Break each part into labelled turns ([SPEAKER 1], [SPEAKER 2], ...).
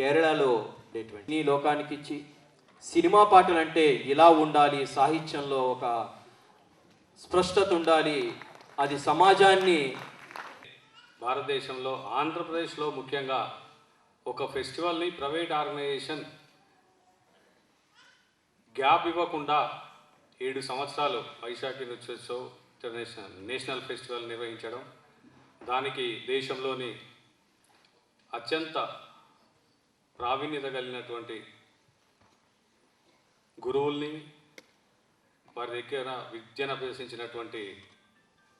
[SPEAKER 1] కేరళలో ఉండేటువంటి ఈ లోకానికి ఇచ్చి సినిమా పాటలు అంటే ఇలా ఉండాలి సాహిత్యంలో ఒక స్పష్టత ఉండాలి అది సమాజాన్ని
[SPEAKER 2] భారతదేశంలో ఆంధ్రప్రదేశ్లో ముఖ్యంగా ఒక ఫెస్టివల్ని ప్రైవేట్ ఆర్గనైజేషన్ గ్యాప్ ఇవ్వకుండా ఏడు సంవత్సరాలు Vaishakhi Nrityotsav international national festival నిర్వహించడం దానికి దేశంలోని అత్యంత ప్రావీణ్యత కలిగినటువంటి గురువుల్ని వారి దగ్గర విద్యను అభ్యసించినటువంటి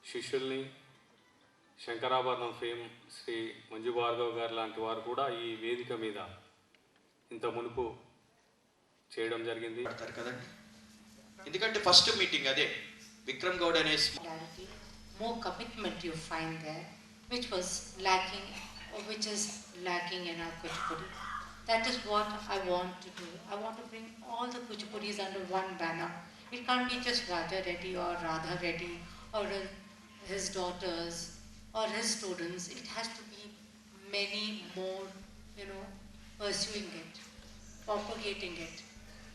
[SPEAKER 2] శిష్యుల్ని శంకరాభరణం ఫేమ్ శ్రీ మంజు భార్గవ్ గారు లాంటి వారు కూడా ఈ వేదిక మీద ఇంత మునుపు చేయడం జరిగింది.
[SPEAKER 3] కదండి. ఎందుకంటే ఫస్ట్ మీటింగ్ అదే. విక్రమ్ గౌడ్ అనే
[SPEAKER 4] more commitment you find there, which was lacking, or which is lacking in our Kuchipudi. That is what I want to do. I want to bring all the Kuchipudis under one banner. It can't be just Raja Reddy or Radha Reddy or his daughters or his students. It has to be many more, you know, pursuing it, propagating it,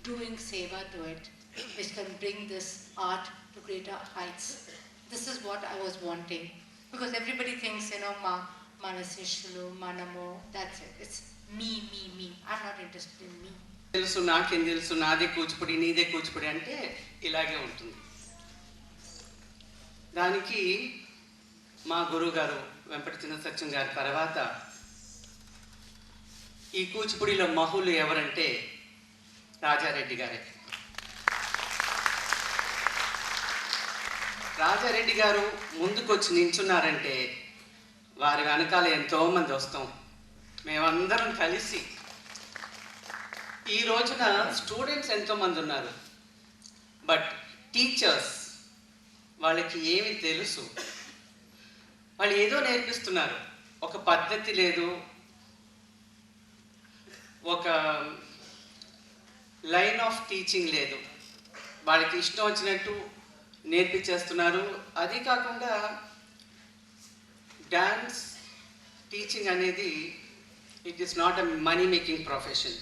[SPEAKER 4] doing seva to it, which can bring this art to greater heights. This is what I was wanting. Because everybody thinks, you know, ma, manasishulu, manamo, that's it. It's మీ మీ మీ. I'm not interested in మీ
[SPEAKER 5] తెలుసు నాకేం తెలుసు నాదే కూచిపూడి నీదే కూచిపూడి అంటే ఇలాగే ఉంటుంది. దానికి మా గురువు గారు వెంపటి చిన్న సత్యం గారి తర్వాత ఈ కూచిపూడిలో మహులు ఎవరంటే రాజారెడ్డి గారే. రాజారెడ్డి గారు ముందుకొచ్చి నించున్నారంటే వారి వెనకాల ఎంతో మంది వస్తాం. మేమందరం కలిసి ఈ రోజున స్టూడెంట్స్ ఎంతోమంది ఉన్నారు. బట్ టీచర్స్ వాళ్ళకి ఏమి తెలుసు. వాళ్ళు ఏదో నేర్పిస్తున్నారు. ఒక పద్ధతి లేదు. ఒక లైన్ ఆఫ్ టీచింగ్ లేదు. వాళ్ళకి ఇష్టం వచ్చినట్టు నేర్పించేస్తున్నారు. అది కాకుండా డ్యాన్స్ టీచింగ్ అనేది it is not a money making profession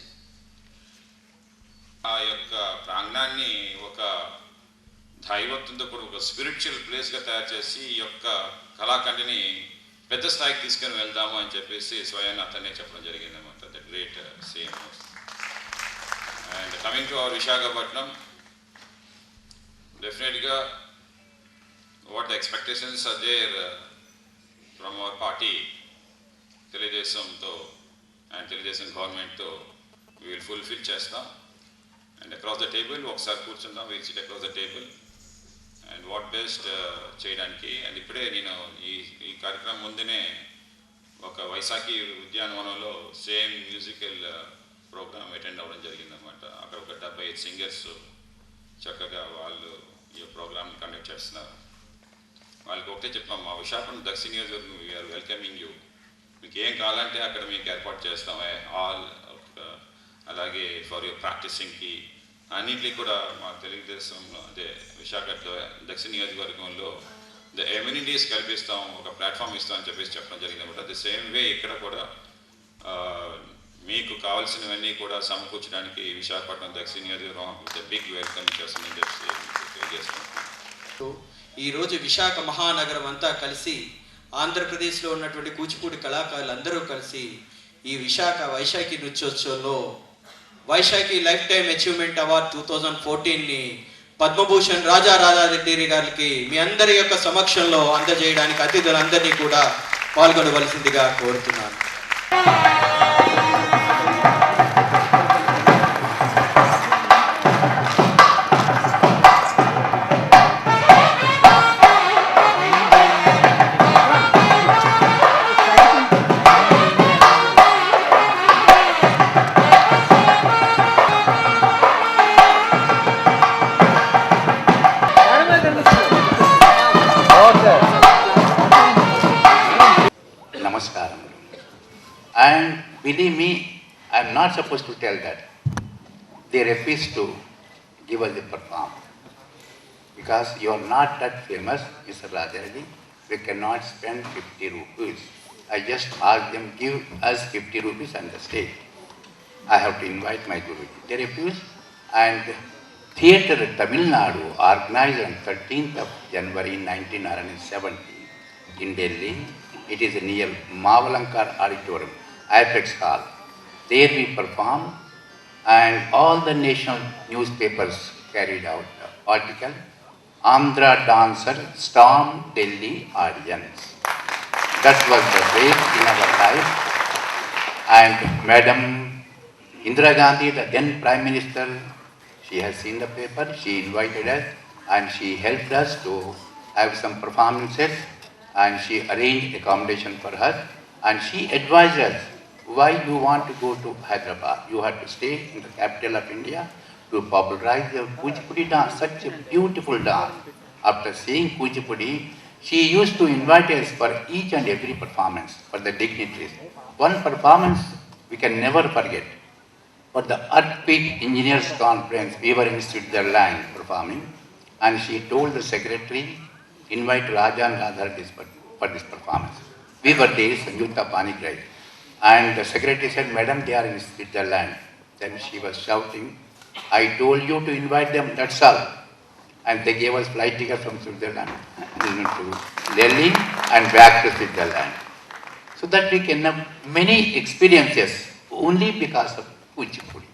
[SPEAKER 6] ఆ యొక్క ప్రాంగణాన్ని ఒక దైవత్వంతో కూడా ఒక స్పిరిచువల్ ప్లేస్గా తయారు చేసి ఈ యొక్క కళాఖండిని పెద్ద స్థాయికి తీసుకొని వెళ్దాము అని చెప్పేసి స్వయం అతనే చెప్పడం జరిగింది అనమాట the great same and coming to our Visakhapatnam డెఫినెట్గా what the expectations are there from our party తెలుగుదేశంతో తెలుగుదేశం గవర్నమెంట్తో వీళ్ళు ఫుల్ఫిల్ చేస్తాం. అండ్ అక్రాస్ ద టేబుల్ ఒకసారి కూర్చుందాం. We'll sit across the table and what best చేయడానికి అండ్ ఇప్పుడే నేను ఈ ఈ కార్యక్రమం ముందునే ఒక వైశాఖి ఉద్యానవనంలో సేమ్ మ్యూజికల్ ప్రోగ్రామ్ అటెండ్ అవ్వడం జరిగిందనమాట అక్కడ ఒక డెబ్బై ఐదు సింగర్స్ చక్కగా వాళ్ళు ఈ ప్రోగ్రామ్ని కండక్ట్ చేస్తున్నారు. వాళ్ళకి ఒకటే చెప్పాం మా విశాఖపట్నం దక్షిణ నియోజకవర్గం వీఆర్ వెల్కమింగ్ యూ మీకు ఏం కావాలంటే అక్కడ మీకు ఏర్పాటు చేస్తామే. ఆల్ అలాగే ఫర్ యూర్ ప్రాక్టీసింగ్కి అన్నింటికి కూడా మా తెలుగుదేశంలో అదే విశాఖలో దక్షిణ నియోజకవర్గంలో ద ఎమ్యూనిటీస్ కల్పిస్తాం ఒక ప్లాట్ఫామ్ ఇస్తాం అని చెప్పేసి చెప్పడం జరిగింది అనమాట. ద సేమ్ వే ఇక్కడ కూడా మీకు కావాల్సినవన్నీ కూడా సమకూర్చడానికి విశాఖపట్నం దక్షిణ నియోజకవర్గం బిగ్ వెల్కమ్ చేస్తుందని చెప్పి తెలియజేస్తున్నాం
[SPEAKER 3] ఈరోజు విశాఖ మహానగరం అంతా కలిసి ఆంధ్రప్రదేశ్లో ఉన్నటువంటి కూచిపూడి కళాకారులు అందరూ కలిసి ఈ Visakha Vaishakhi నృత్యోత్సవంలో Vaishakhi lifetime achievement award two thousand ఫోర్టీన్ని Padma Bhushan Raja Radha Reddy గారికి మీ అందరి యొక్క సమక్షంలో అందజేయడానికి అతిథులందరినీ కూడా పాల్గొనవలసిందిగా కోరుతున్నాను.
[SPEAKER 7] And believe me, I am not supposed to tell that. They refuse to give us the perform. Because you are not that famous, Mr. Rajaradi. We cannot spend 50 rupees. I just asked them, give us 50 rupees on the stage. I have to invite my Guru. They refused. And Theatre Tamil Nadu organized on 13th of January 1970 in Delhi. It is near Mavalankar Auditorium, Apex Hall. There we performed and all the national newspapers carried out the article. Andhra dancer storm Delhi audience. That was the break in our life. And Madam Indira Gandhi, the then Prime Minister, she has seen the paper, she invited us and she helped us to have some performances and she arranged accommodation for us and she advised us why you want to go to Hyderabad. You have to stay in the capital of India to popularize the Kuchipudi dance, such a beautiful dance. After seeing Kuchipudi, she used to invite us for each and every performance for the dignitaries. One performance we can never forget. For the Earthquake Engineers Conference, we were in Switzerland performing, and she told the secretary, invite Raja and Radha for this performance. We were there, Sanjutta Panikrai, and the secretary said, Madam, they are in Switzerland. Then she was shouting, I told you to invite them, that's all. And they gave us flight ticket from Switzerland to Delhi and back to Switzerland. So that we can have many experiences only because of Kuchipudi.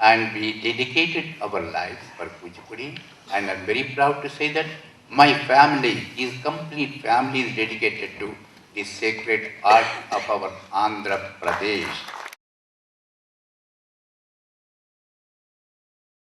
[SPEAKER 7] And we dedicated our lives for Kuchipudi. And I'm very proud to say that my family, his complete family is dedicated to the sacred art of our Andhra Pradesh.